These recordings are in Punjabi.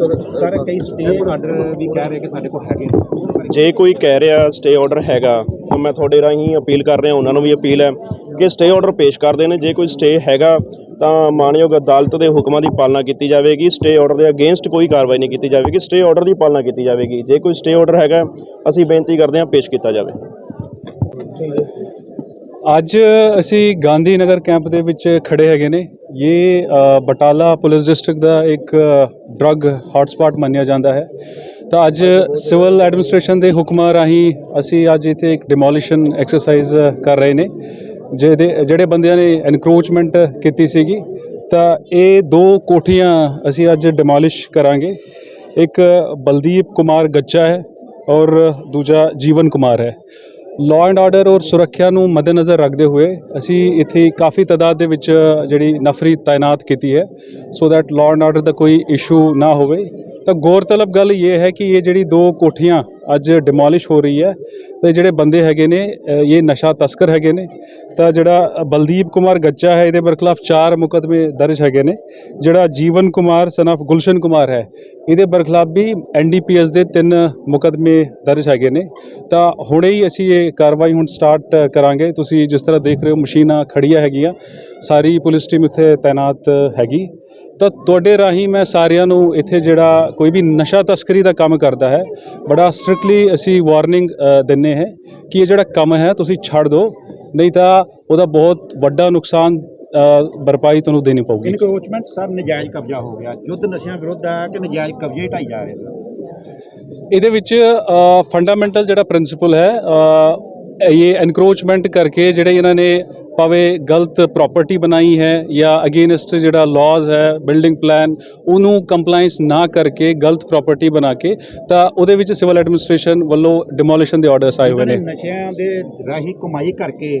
ਸਰ ਕਈ ਸਟੇ ਆਰਡਰ ਵੀ ਕਹਿ ਰਹੇ ਕਿ ਸਾਡੇ ਕੋਲ ਹੈਗੇ ਨੇ ਜੇ ਕੋਈ ਕਹਿ ਰਿਹਾ ਸਟੇ ਆਰਡਰ ਹੈਗਾ ਤਾਂ ਮੈਂ ਤੁਹਾਡੇ ਰਾਹੀਂ ਅਪੀਲ ਕਰ ਰਿਹਾ ਉਹਨਾਂ ਨੂੰ ਵੀ ਅਪੀਲ ਹੈ ਕਿ ਸਟੇ ਆਰਡਰ ਪੇਸ਼ ਕਰਦੇ ਨੇ ਜੇ ਕੋਈ ਸਟੇ ਹੈਗਾ ਤਾਂ ਮਾਨਯੋਗ ਅਦਾਲਤ ਦੇ ਹੁਕਮਾਂ ਦੀ ਪਾਲਣਾ ਕੀਤੀ ਜਾਵੇਗੀ। ਸਟੇ ਆਰਡਰ ਦੇ ਅਗੇਂਸਟ ਕੋਈ ਕਾਰਵਾਈ ਨਹੀਂ ਕੀਤੀ ਜਾਵੇਗੀ। ਸਟੇ ਆਰਡਰ ਦੀ ਪਾਲਣਾ ਕੀਤੀ ਜਾਵੇਗੀ। ਜੇ ਕੋਈ ਸਟੇ ਆਰਡਰ ਹੈਗਾ ਅਸੀਂ ਬੇਨਤੀ ਕਰਦੇ ਹਾਂ ਪੇਸ਼ ਕੀਤਾ ਜਾਵੇ। ਅੱਜ ਅਸੀਂ ਗਾਂਧੀ ਨਗਰ ਕੈਂਪ ਦੇ ਵਿੱਚ ਖੜੇ ਹੈਗੇ ਨੇ। ਇਹ ਬਟਾਲਾ ਪੁਲਿਸ ਡਿਸਟ੍ਰਿਕਟ ਦਾ ਇੱਕ ਡਰੱਗ ਹੌਟਸਪੌਟ ਮੰਨਿਆ ਜਾਂਦਾ ਹੈ। ਤਾਂ ਅੱਜ ਸਿਵਲ ਐਡਮਿਨਿਸਟ੍ਰੇਸ਼ਨ ਦੇ ਹੁਕਮਾਂ ਰਾਹੀਂ ਅਸੀਂ ਅੱਜ ਇੱਥੇ ਇੱਕ ਡਿਮੋਲੀਸ਼ਨ ਐਕਸਰਸਾਈਜ਼ ਕਰ ਰਹੇ ਨੇ, ਜਿਹਦੇ, ਜਿਹੜੇ ਬੰਦਿਆਂ ਨੇ ਐਨਕਰੋਚਮੈਂਟ ਕੀਤੀ ਸੀਗੀ। ਤਾਂ ਇਹ ਦੋ ਕੋਠੀਆਂ ਅਸੀਂ ਅੱਜ ਡਿਮੋਲਿਸ਼ ਕਰਾਂਗੇ। ਇੱਕ ਬਲਦੀਪ ਕੁਮਾਰ ਗੱਚਾ ਹੈ ਔਰ ਦੂਜਾ ਜੀਵਨ ਕੁਮਾਰ ਹੈ। ਲਾਅ ਐਂਡ ਆਰਡਰ ਔਰ ਸੁਰੱਖਿਆ ਨੂੰ ਮੱਦੇਨਜ਼ਰ ਰੱਖਦੇ ਹੋਏ ਅਸੀਂ ਇੱਥੇ ਕਾਫੀ ਤਾਦਾਦ ਦੇ ਵਿੱਚ ਜਿਹੜੀ ਨਫਰੀ ਤਾਇਨਾਤ ਕੀਤੀ ਹੈ so that law and order ਦਾ ਕੋਈ ਇਸ਼ੂ ਨਾ ਹੋਵੇ। ਤਾਂ ਗੌਰਤਲਬ ਗੱਲ ਇਹ ਹੈ ਕਿ ਇਹ ਜਿਹੜੀ ਦੋ ਕੋਠੀਆਂ ਅੱਜ ਡਿਮੋਲਿਸ਼ ਹੋ ਰਹੀ ਹੈ, ਤੇ ਜਿਹੜੇ ਬੰਦੇ ਹੈਗੇ ਨੇ ਇਹ ਨਸ਼ਾ ਤਸਕਰ ਹੈਗੇ ਨੇ, ਤਾਂ ਜਿਹੜਾ ਬਲਦੀਪ ਕੁਮਾਰ ਗੱਚਾ ਹੈ, ਇਹਦੇ ਬਰਖਲਾਫ ਚਾਰ ਮੁਕਦਮੇ ਦਰਜ ਹੈਗੇ ਨੇ, ਜਿਹੜਾ ਜੀਵਨ ਕੁਮਾਰ ਸਨ ਆਫ ਗੁਲਸ਼ਨ ਕੁਮਾਰ ਹੈ, ਇਹਦੇ ਬਰਖਲਾਫ ਵੀ ਐਨਡੀਪੀਐਸ ਦੇ ਤਿੰਨ ਮੁਕਦਮੇ ਦਰਜ ਹੈਗੇ ਨੇ, ਤਾਂ ਹੁਣੇ ਹੀ ਅਸੀਂ ਇਹ ਕਾਰਵਾਈ ਹੁਣ ਸਟਾਰਟ ਕਰਾਂਗੇ, ਤੁਸੀਂ ਜਿਸ ਤਰ੍ਹਾਂ ਦੇਖ ਰਹੇ ਹੋ ਮਸ਼ੀਨਾਂ ਖੜੀਆਂ ਹੈਗੀਆਂ, ਸਾਰੀ ਪੁਲਿਸ ਟੀਮ ਇੱਥੇ ਤਾਇਨਾਤ ਹੈਗੀ। ਤਾਂ ਤੁਹਾਡੇ ਰਾਹੀਂ ਮੈਂ ਸਾਰਿਆਂ ਨੂੰ ਇੱਥੇ ਜਿਹੜਾ ਕੋਈ ਵੀ ਨਸ਼ਾ ਤਸਕਰੀ ਦਾ ਕੰਮ ਕਰਦਾ ਹੈ ਬੜਾ ਸਟ੍ਰਿਕਟਲੀ ਅਸੀਂ ਵਾਰਨਿੰਗ ਦਿੰਨੇ ਹੈ ਕਿ ਇਹ ਜਿਹੜਾ ਕੰਮ ਹੈ ਤੁਸੀਂ ਛੱਡ ਦਿਓ ਨਹੀਂ ਤਾਂ ਉਹਦਾ ਬਹੁਤ ਵੱਡਾ ਨੁਕਸਾਨ ਅ, ਭਰਪਾਈ ਤੁਹਾਨੂੰ ਦੇਣੀ ਪਊਗੀ। ਇਨਕਰੋਚਮੈਂਟ ਸਰ ਨਜਾਇਜ਼ ਕਬਜ਼ਾ ਹੋ ਗਿਆ ਯੁੱਧ ਨਸ਼ਿਆਂ ਵਿਰੁੱਧ ਹੈ ਕਿ ਨਜਾਇਜ਼ ਕਬਜ਼ੇ ਢਾਈ ਜਾ ਰਹੇ ਸਰ? ਇਹਦੇ ਵਿੱਚ ਫੰਡਾਮੈਂਟਲ ਜਿਹੜਾ ਪ੍ਰਿੰਸੀਪਲ ਹੈ ਅ, ਇਹ ਐਨਕਰੋਚਮੈਂਟ ਕਰਕੇ ਜਿਹੜੇ ਇਹਨਾਂ ਨੇ ਭਾਵੇਂ ਗਲਤ ਪ੍ਰਾਪਰਟੀ ਬਣਾਈ ਹੈ ਜਾਂ ਅਗੇਨਸਟ ਜਿਹੜਾ ਲਾਜ਼ ਹੈ ਬਿਲਡਿੰਗ ਪਲਾਨ ਉਹਨੂੰ ਕੰਪਲਾਈਂਸ ਨਾ ਕਰਕੇ ਗਲਤ ਪ੍ਰਾਪਰਟੀ ਬਣਾ ਕੇ ਤਾਂ ਉਹਦੇ ਵਿੱਚ ਸਿਵਲ ਐਡਮਿਨਿਸਟ੍ਰੇਸ਼ਨ ਵੱਲੋਂ ਡਿਮੋਲੀਸ਼ਨ ਦੇ ਆਰਡਰਸ ਆਏ ਹੋਏ ਨੇ। ਨਸ਼ਿਆਂ ਦੇ ਰਾਹੀਂ ਕਮਾਈ ਕਰਕੇ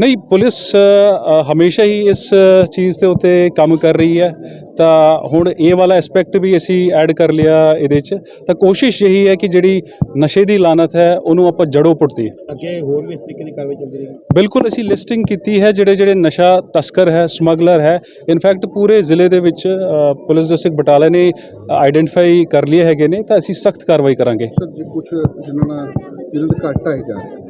ਨਹੀਂ ਪੁਲਿਸ ਹਮੇਸ਼ਾ ਹੀ ਇਸ ਚੀਜ਼ ਦੇ ਉੱਤੇ ਕੰਮ ਕਰ ਰਹੀ ਹੈ। ਤਾਂ ਹੁਣ ਇਹ ਵਾਲਾ ਐਸਪੈਕਟ ਵੀ ਅਸੀਂ ਐਡ ਕਰ ਲਿਆ ਇਹਦੇ 'ਚ। ਤਾਂ ਕੋਸ਼ਿਸ਼ ਇਹੀ ਹੈ ਕਿ ਜਿਹੜੀ ਨਸ਼ੇ ਦੀ ਲਾਨਤ ਹੈ ਉਹਨੂੰ ਆਪਾਂ ਜੜੋਂ ਪੁੱਟੀਏ ਅੱਗੇ ਹੋਰ ਵੀ ਇਸ ਤਰੀਕੇ ਦੀ ਕਾਰਵਾਈ ਚੱਲਦੀ ਰਹੇਗੀ? ਬਿਲਕੁਲ ਅਸੀਂ ਲਿਸਟਿੰਗ ਕੀਤੀ ਹੈ ਜਿਹੜੇ ਜਿਹੜੇ ਨਸ਼ਾ ਤਸਕਰ ਹੈ ਸਮਗਲਰ ਹੈ। ਇਨਫੈਕਟ ਪੂਰੇ ਜ਼ਿਲ੍ਹੇ ਦੇ ਵਿੱਚ ਪੁਲਿਸ ਡਿਸਟ੍ਰਿਕਟ ਬਟਾਲਾ ਨੇ ਆਈਡੈਂਟੀਫਾਈ ਕਰ ਲਏ ਹੈਗੇ ਨੇ ਤਾਂ ਅਸੀਂ ਸਖਤ ਕਾਰਵਾਈ ਕਰਾਂਗੇ। ਸਰ ਜੇ ਕੁਝ ਜਿਨ੍ਹਾਂ ਨਾਲ ਜਿਹਨਾਂ ਦੇ ਘੱਟ ਆਏ ਜਾ ਰਹੇ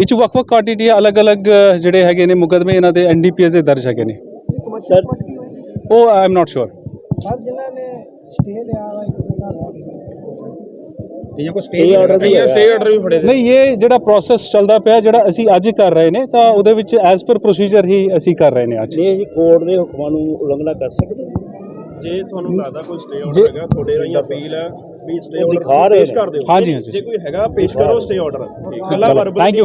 ਇਹ 'ਚ ਵੱਖ-ਵੱਖ ਕੁਆਂਟੀਟੀ ਅਲੱਗ-ਅਲੱਗ ਜਿਹੜੇ ਹੈਗੇ ਨੇ ਮੁਕਦਮੇ ਇਹਨਾਂ ਦੇ ਐਨਡੀਪੀਐਸ ਦੇ ਦਰਜ ਹੈਗੇ ਨੇ। ਹੋਏਗੀ ਉਹ I am not sure sir ਜਿਨ੍ਹਾਂ ਨੇ ਸਟੇ ਲਿਆ ਵਾ ਇੱਕ ਇਹ ਕੋ ਸਟੇ ਆਰਡਰ ਵੀ ਸਟੇ ਆਰਡਰ ਵੀ ਫੜੇ ਨਹੀਂ ਇਹ ਜਿਹੜਾ ਪ੍ਰੋਸੈਸ ਚੱਲਦਾ ਪਿਆ ਜਿਹੜਾ ਅਸੀਂ ਅੱਜ ਕਰ ਰਹੇ ਨੇ ਤਾਂ ਉਹਦੇ ਵਿੱਚ ਐਜ਼ ਪਰ ਪ੍ਰੋਸੀਜਰ ਹੀ ਅਸੀਂ ਕਰ ਰਹੇ ਨੇ ਅੱਜ। ਇਹ ਜੀ ਕੋਰਟ ਦੇ ਹੁਕਮਾਂ ਨੂੰ ਉਲੰਘਣਾ ਕਰ ਸਕਦੇ ਜੇ ਤੁਹਾਨੂੰ ਲੱਗਦਾ ਕੋਈ ਸਟੇ ਆਰਡਰ ਹੈਗਾ ਤੁਹਾਡੇ ਰਾਹੀਂ ਅਪੀਲ ਹੈ ਵੀ ਸਟੇ ਆਰਡਰ ਪੇਸ਼। ਕਰ ਦਿਓ। ਹਾਂਜੀ, ਹਾਂਜੀ। ਜੇ ਕੋਈ ਹੈਗਾ ਪੇਸ਼ ਕਰੋ ਸਟੇ ਆਰਡਰ ਚਲੋ ਵਰਬਲ ਥੈਂਕ ਯੂ